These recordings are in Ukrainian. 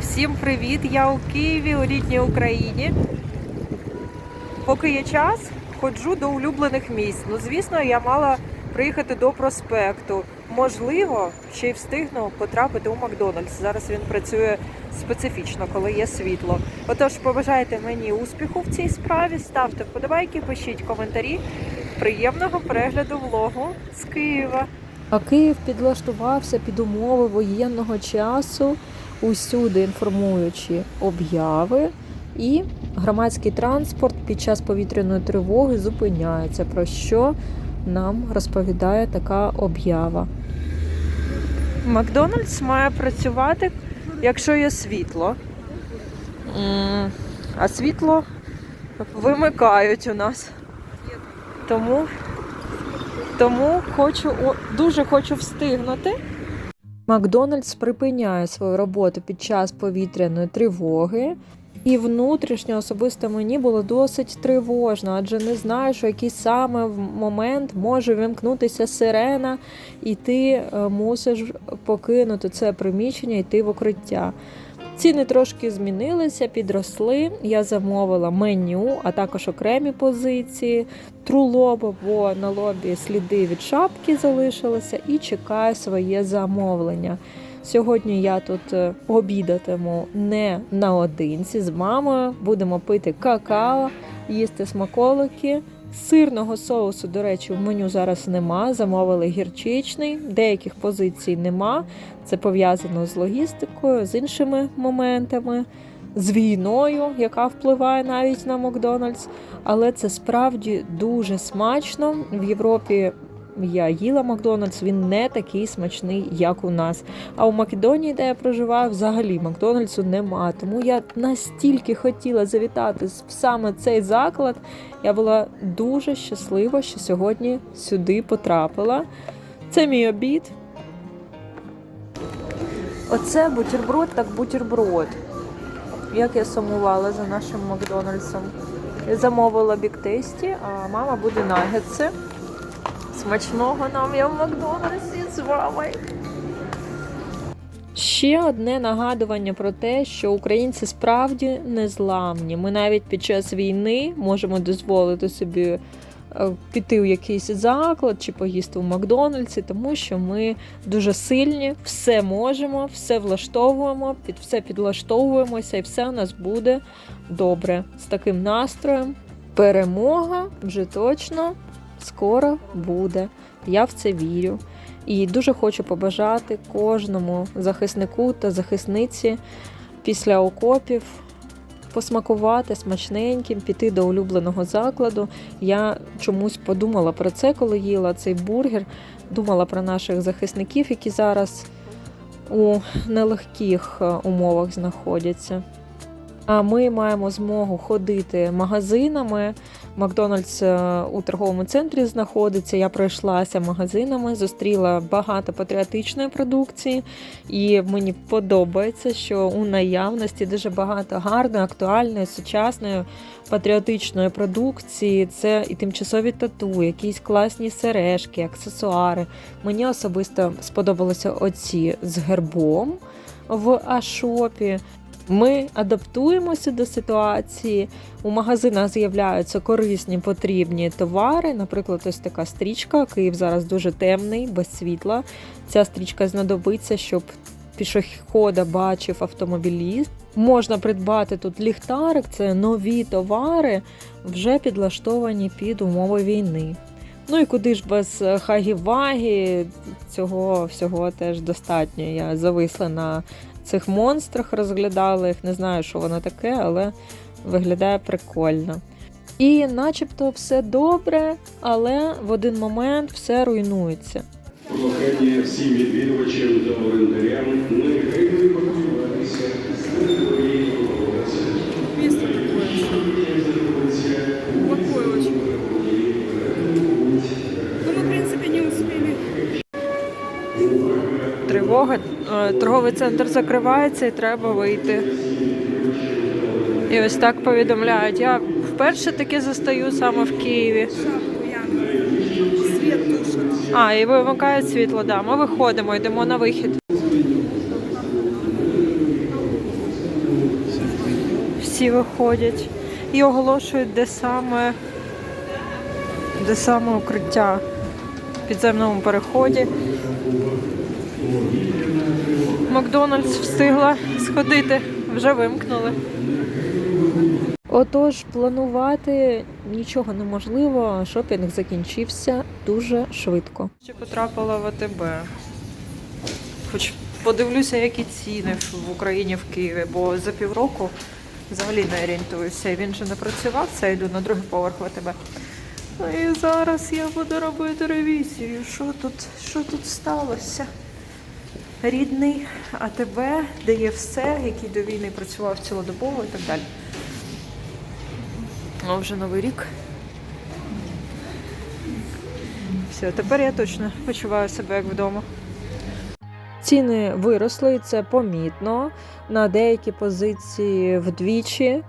Всім привіт! Я у Києві, у рідній Україні. Поки є час, ходжу до улюблених місць. Ну, звісно, я мала приїхати до проспекту. Можливо, ще й встигну потрапити у Макдональдс. Зараз він працює специфічно, коли є світло. Отож, побажайте мені успіху в цій справі, ставте вподобайки, пишіть коментарі. Приємного перегляду влогу з Києва. А Київ підлаштувався під умови воєнного часу, усюди інформуючи обяви, і громадський транспорт під час повітряної тривоги зупиняється. Про що нам розповідає така об'ява? Макдональдс має працювати, якщо є світло. А світло вимикають у нас. Тому, тому хочу, дуже хочу встигнути. Макдональдс припиняє свою роботу під час повітряної тривоги. І внутрішньо особисто мені було досить тривожно, адже не знаю, що який саме момент може вимкнутися сирена, і ти е, мусиш покинути це приміщення, йти в укриття. Ціни трошки змінилися, підросли. Я замовила меню, а також окремі позиції, трулоба, бо на лобі сліди від шапки залишилися, і чекаю своє замовлення. Сьогодні я тут е, обідатиму не наодинці з мамою. Будемо пити какао, їсти смаколики. Сирного соусу, до речі, в меню зараз нема. Замовили гірчичний, деяких позицій нема. Це пов'язано з логістикою, з іншими моментами, з війною, яка впливає навіть на Макдональдс. Але це справді дуже смачно. В Європі я їла Макдональдс, він не такий смачний, як у нас. А у Македонії, де я проживаю, взагалі Макдональдсу нема. Тому я настільки хотіла завітати в саме цей заклад. Я була дуже щаслива, що сьогодні сюди потрапила. Це мій обід. Оце бутерброд, так бутерброд. Як я сумувала за нашим Макдональдсом. Замовила бік-тесті, а мама буде нагетси. Смачного нам я в Макдональдсі з вами. Ще одне нагадування про те, що українці справді незламні. Ми навіть під час війни можемо дозволити собі е, піти в якийсь заклад чи поїсти в Макдональдсі, тому що ми дуже сильні, все можемо, все влаштовуємо, під все підлаштовуємося, і все у нас буде добре. З таким настроєм. Перемога вже точно скоро буде. Я в це вірю. І дуже хочу побажати кожному захиснику та захисниці після окопів посмакувати смачненьким, піти до улюбленого закладу. Я чомусь подумала про це, коли їла цей бургер. Думала про наших захисників, які зараз у нелегких е, умовах знаходяться. А ми маємо змогу ходити магазинами. Макдональдс е, у торговому центрі знаходиться. Я пройшлася магазинами, зустріла багато патріотичної продукції, і мені подобається, що у наявності дуже багато гарної, актуальної, сучасної патріотичної продукції. Це і тимчасові тату, якісь класні сережки, аксесуари. Мені особисто сподобалися оці з гербом в Ашопі. Ми адаптуємося до ситуації. У магазинах з'являються корисні потрібні товари. Наприклад, ось така стрічка. Київ зараз дуже темний, без світла. Ця стрічка знадобиться, щоб пішохода бачив автомобіліст. Можна придбати тут ліхтарик, це нові товари, вже підлаштовані під умови війни. Ну і куди ж без хагі-вагі, цього всього теж достатньо. Я зависла на цих монстрах, розглядала їх. Не знаю, що воно таке, але виглядає прикольно. І начебто все добре, але в один момент все руйнується. Прохання всім відвідувачам та волонтерям негайно торговий центр закривається і треба вийти. І ось так повідомляють. Я вперше таки застаю саме в Києві. А, і вимикають світло, да. Ми виходимо, йдемо на вихід. Всі виходять і оголошують, де саме, де саме укриття в підземному переході. Макдональдс встигла сходити, вже вимкнули. Отож, планувати нічого неможливо, шопінг закінчився дуже швидко. Ще потрапила в АТБ. Хоч подивлюся, які ціни в Україні в Києві, бо за півроку взагалі не орієнтуюся. Він же не працював, це я йду на другий поверх в АТБ. Ну і зараз я буду робити ревізію. Що тут, що тут сталося? Рідний АТБ, де є все, який до війни працював цілодобово і так далі. А вже новий рік. Все, тепер я точно почуваю себе як вдома. Ціни виросли, і це помітно. На деякі позиції вдвічі.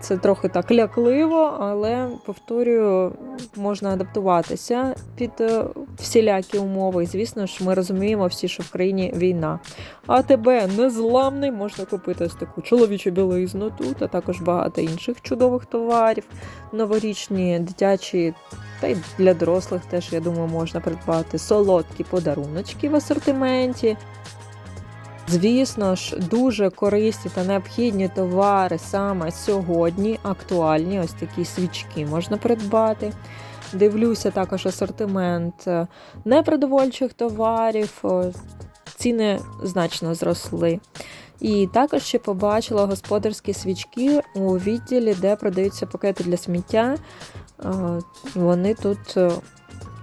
Це трохи так лякливо, але повторюю, можна адаптуватися під е, всілякі умови. Звісно ж, ми розуміємо всі, що в країні війна. А тебе незламний можна купити ось таку чоловічу білизну тут, а також багато інших чудових товарів, новорічні, дитячі та й для дорослих теж, я думаю, можна придбати солодкі подаруночки в асортименті. Звісно ж, дуже корисні та необхідні товари саме сьогодні, актуальні, ось такі свічки можна придбати. Дивлюся також асортимент е, непродовольчих товарів, ціни значно зросли. І також ще побачила господарські свічки у відділі, де продаються пакети для сміття. Е, Вони тут е,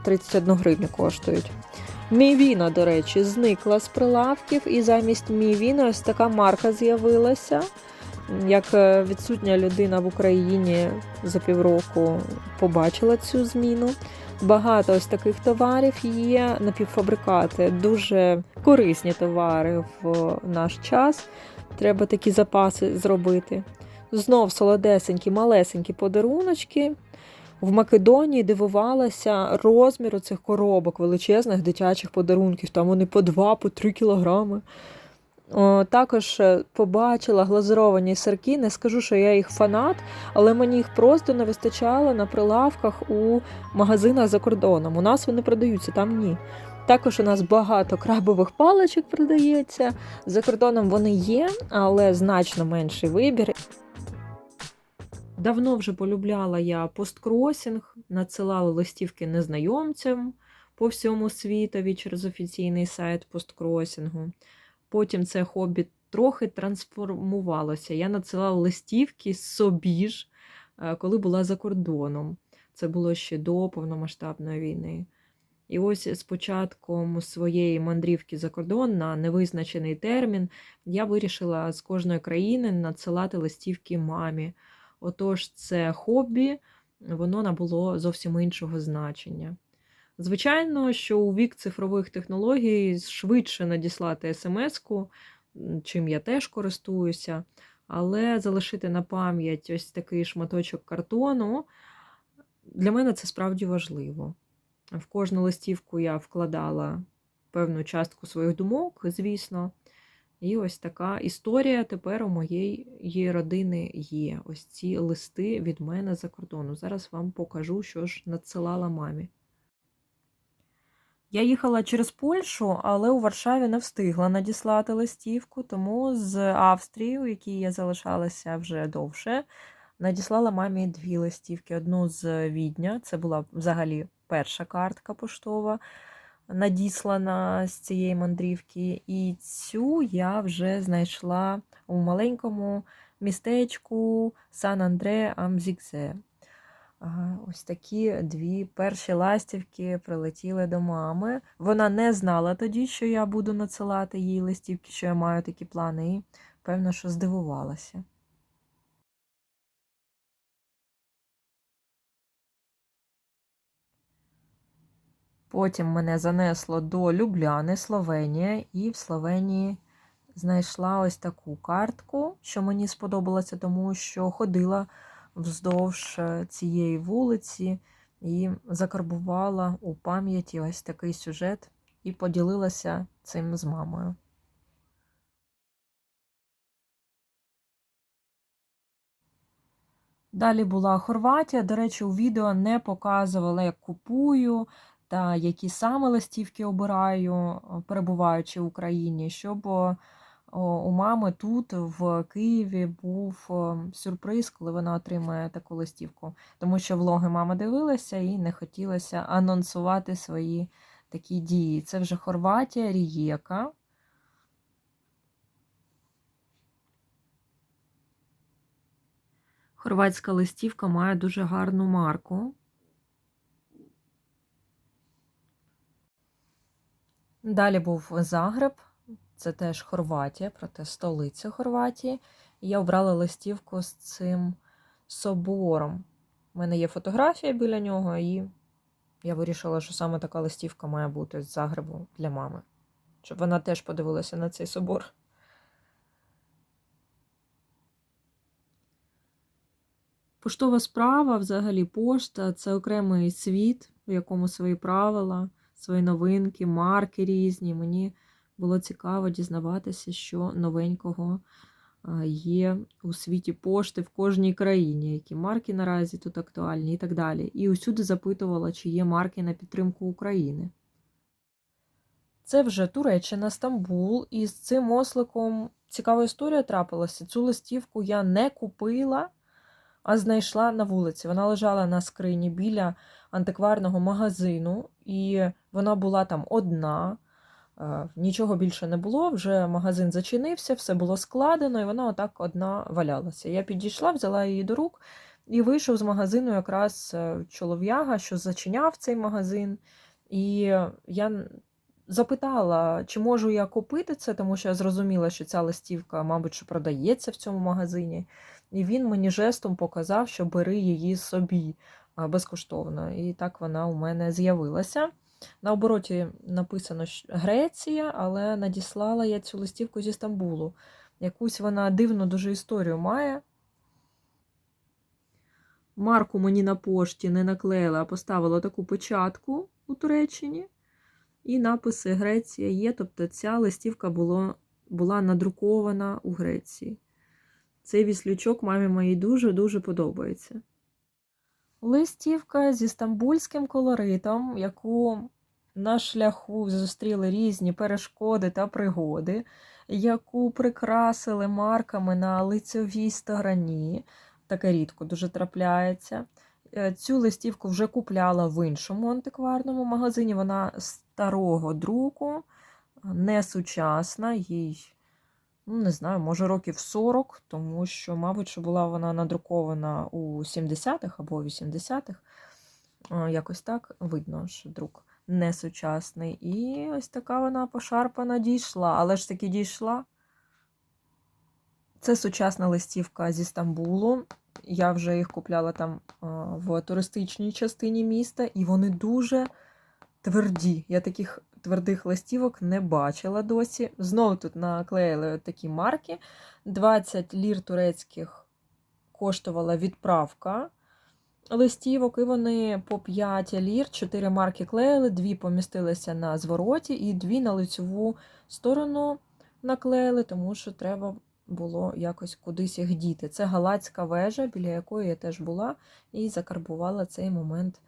31 гривню коштують. Мівіна, до речі, зникла з прилавків, і замість Мівіна ось така марка з'явилася. Як е, відсутня людина в Україні за півроку побачила цю зміну. Багато ось таких товарів є напівфабрикати, дуже корисні товари в наш час. Треба такі запаси зробити. Знов солодесенькі, малесенькі подаруночки. В Македонії дивувалася розміру цих коробок величезних дитячих подарунків. Там вони по 2 по 3 кілограми. О, також е, побачила глазуровані сирки. Не скажу, що я їх фанат, але мені їх просто не вистачало на прилавках у магазинах за кордоном. У нас вони продаються, там ні. Також у нас багато крабових паличок продається. За кордоном вони є, але значно менший вибір. Давно вже полюбляла я посткросінг, надсилала листівки незнайомцям по всьому світові через офіційний сайт посткросінгу. Потім це хобі трохи трансформувалося. Я надсилала листівки собі ж, е, коли була за кордоном. Це було ще до повномасштабної війни. І ось з початком своєї мандрівки за кордон на невизначений термін я вирішила з кожної країни надсилати листівки мамі. Отож, це хобі, воно набуло зовсім іншого значення. Звичайно, що у вік цифрових технологій швидше надіслати смс-ку, чим я теж користуюся, але залишити на пам'ять ось такий шматочок картону для мене це справді важливо. В кожну листівку я вкладала певну частку своїх думок, звісно. І ось така історія тепер у моєї родини є. Ось ці листи від мене за кордону. Зараз вам покажу, що ж надсилала мамі. Я їхала через Польщу, але у Варшаві не встигла надіслати листівку, тому з Австрії, у якій я залишалася вже довше, надіслала мамі дві листівки. Одну з Відня, це була взагалі перша картка поштова надіслана з цієї мандрівки. І цю я вже знайшла у маленькому містечку Сан Андре Амзікзе. Ось такі дві перші ластівки прилетіли до мами. Вона не знала тоді, що я буду надсилати їй листівки, що я маю такі плани, і певно, що здивувалася. Потім мене занесло до Любляни, Словенія, і в Словенії знайшла ось таку картку, що мені сподобалося, тому що ходила вздовж е, цієї вулиці і закарбувала у пам'яті ось такий сюжет і поділилася цим з мамою. Далі була Хорватія. До речі, у відео не показувала, як купую та які саме листівки обираю, е, перебуваючи в Україні, щоб у мами тут, в Києві, був сюрприз, коли вона отримає таку листівку. Тому що влоги мама дивилася і не хотілося анонсувати свої такі дії. Це вже Хорватія, Рієка. Хорватська листівка має дуже гарну марку. Далі був Загреб, це теж Хорватія, проте столиця Хорватії. Я обрала листівку з цим собором. У мене є фотографія біля нього, і я вирішила, що саме така листівка має бути з Загребу для мами, щоб вона теж подивилася на цей собор. Поштова справа, взагалі, пошта це окремий світ, в якому свої правила, свої новинки, марки різні. Мені було цікаво дізнаватися, що новенького є у світі пошти в кожній країні, які марки наразі тут актуальні і так далі. І усюди запитувала, чи є марки на підтримку України. Це вже Туреччина, Стамбул, і з цим осликом цікава історія трапилася. Цю листівку я не купила а знайшла на вулиці. Вона лежала на скрині біля антикварного магазину, і вона була там одна. е, Нічого більше не було, вже магазин зачинився, все було складено, і вона отак одна валялася. Я підійшла, взяла її до рук і вийшов з магазину якраз е, чолов'яга, що зачиняв цей магазин. І я запитала, чи можу я купити це, тому що я зрозуміла, що ця листівка, мабуть, що продається в цьому магазині. І він мені жестом показав, що бери її собі безкоштовно. І так вона у мене з'явилася. На обороті написано Греція, але надіслала я цю листівку зі Стамбулу. Якусь вона дивну дуже історію має. Марку мені на пошті не наклеїла, а поставила таку печатку у Туреччині. І написи Греція є. Тобто ця листівка було, була надрукована у Греції. Цей віслючок мамі моїй дуже-дуже подобається. Листівка зі стамбульським колоритом, яку на шляху зустріли різні перешкоди та пригоди, яку прикрасили марками на лицьовій стороні. Таке рідко дуже трапляється. Е, Цю листівку вже купляла в іншому антикварному магазині. Вона старого друку, не сучасна, їй ну, не знаю, може років 40, тому що, мабуть, що була вона надрукована у 70-х або 80-х. Е, Якось так видно, що друк не сучасний. І ось така вона пошарпана дійшла. Але ж таки дійшла. Це сучасна листівка зі Стамбулу. Я вже їх купляла там в туристичній частині міста, і вони дуже тверді. Я таких твердих листівок не бачила досі. Знову тут наклеїли такі марки. 20 лір турецьких коштувала відправка листівок, і вони по 5 лір, 4 марки клеїли, 2 помістилися на звороті, і 2 на лицьову сторону наклеїли, тому що треба було якось кудись їх діти. Це галацька вежа, біля якої я теж була, і закарбувала цей момент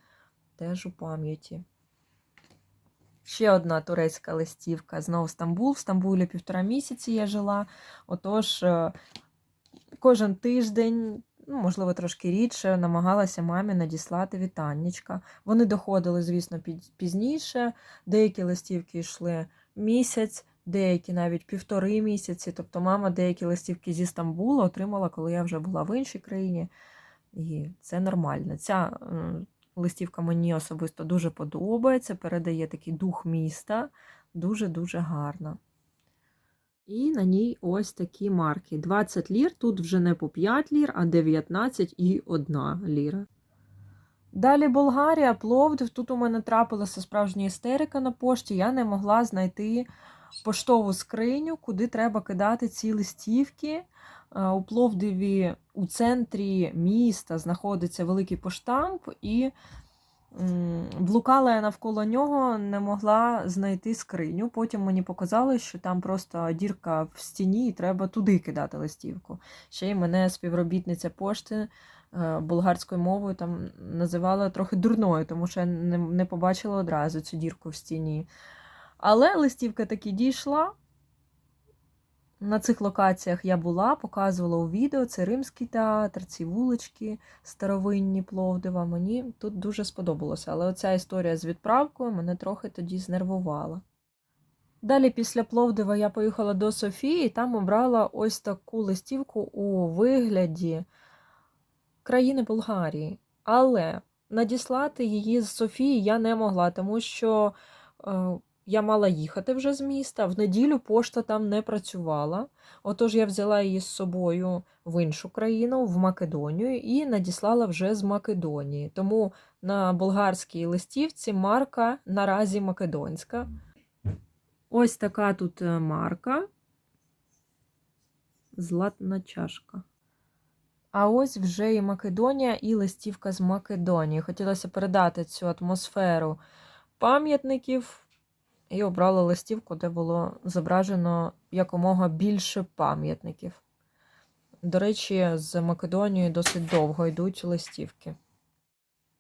теж у пам'яті. Ще одна турецька листівка. Знову Стамбул. В Стамбулі півтора місяці я жила. Отож, е, кожен тиждень, ну, можливо, трошки рідше, намагалася мамі надіслати вітаннячка. Вони доходили, звісно, пізніше. Деякі листівки йшли місяць, деякі навіть півтори місяці. Тобто, мама деякі листівки зі Стамбула отримала, коли я вже була в іншій країні. І це нормально. Ця листівка мені особисто дуже подобається, передає такий дух міста, дуже-дуже гарна. І на ній ось такі марки. 20 лір, тут вже не по 5 лір, а 19 і 1 ліра. Далі Болгарія, Пловдив. Тут у мене трапилася справжня істерика на пошті. Я не могла знайти поштову скриню, куди треба кидати ці листівки. Е, У Пловдиві у центрі міста знаходиться великий поштамп, і Блукала я навколо нього, не могла знайти скриню. Потім мені показали, що там просто дірка в стіні, і треба туди кидати листівку. Ще й мене співробітниця пошти е, болгарською мовою там називала трохи дурною, тому що я не, не побачила одразу цю дірку в стіні. Але листівка таки дійшла. На цих локаціях я була, показувала у відео. Це Римський театр, ці вулички старовинні Пловдива. Мені тут дуже сподобалося. Але оця історія з відправкою мене трохи тоді знервувала. Далі, після Пловдива, я поїхала до Софії там обрала ось таку листівку у вигляді країни Болгарії. Але надіслати її з Софії я не могла, тому що е, я мала їхати вже з міста. В неділю пошта там не працювала. Отож я взяла її з собою в іншу країну, в Македонію, і надіслала вже з Македонії. Тому на болгарській листівці марка наразі македонська. Ось така тут е, марка. Златна чашка. А ось вже і Македонія, і листівка з Македонії. Хотілося передати цю атмосферу пам'ятників і обрала листівку, де було зображено якомога більше пам'ятників. До речі, з Македонією досить довго йдуть листівки.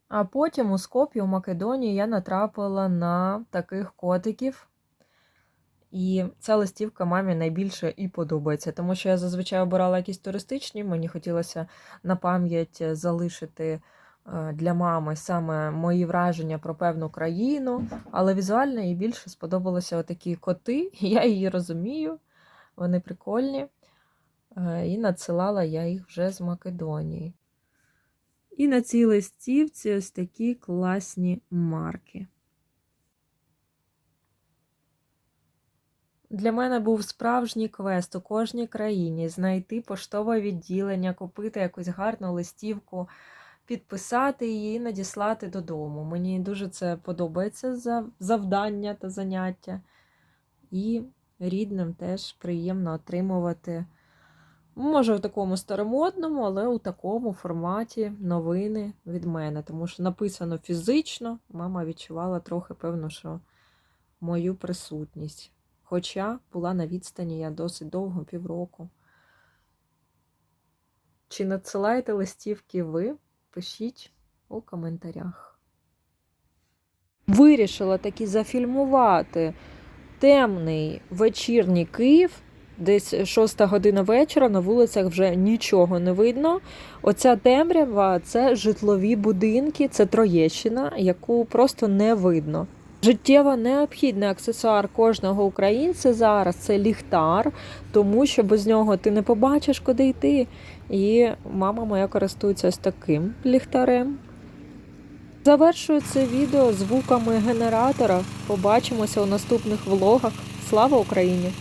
А потім у Скопі, у Македонії, я натрапила на таких котиків. І ця листівка мамі найбільше і подобається, тому що я зазвичай обирала якісь туристичні, мені хотілося на пам'ять залишити для мами саме мої враження про певну країну, але візуально їй більше сподобалися отакі коти. Я її розумію, вони прикольні. Е, І надсилала я їх вже з Македонії. І на цій листівці ось такі класні марки. Для мене був справжній квест у кожній країні знайти поштове відділення, купити якусь гарну листівку, підписати її і надіслати додому. Мені дуже це подобається за завдання та заняття. І рідним теж приємно отримувати, може, в такому старомодному, але у такому форматі новини від мене. Тому що написано фізично, мама відчувала трохи, певно, що мою присутність. Хоча була на відстані я досить довго, півроку. Чи надсилаєте листівки ви? Пишіть у коментарях. Вирішила таки зафільмувати темний вечірній Київ. Десь 6 година вечора на вулицях вже нічого не видно. Оця темрява це житлові будинки, це Троєщина, яку просто не видно. Життєво необхідний аксесуар кожного українця зараз це ліхтар, тому що без нього ти не побачиш, куди йти. І мама моя користується ось таким ліхтарем. Завершую це відео звуками генератора. Побачимося у наступних влогах. Слава Україні!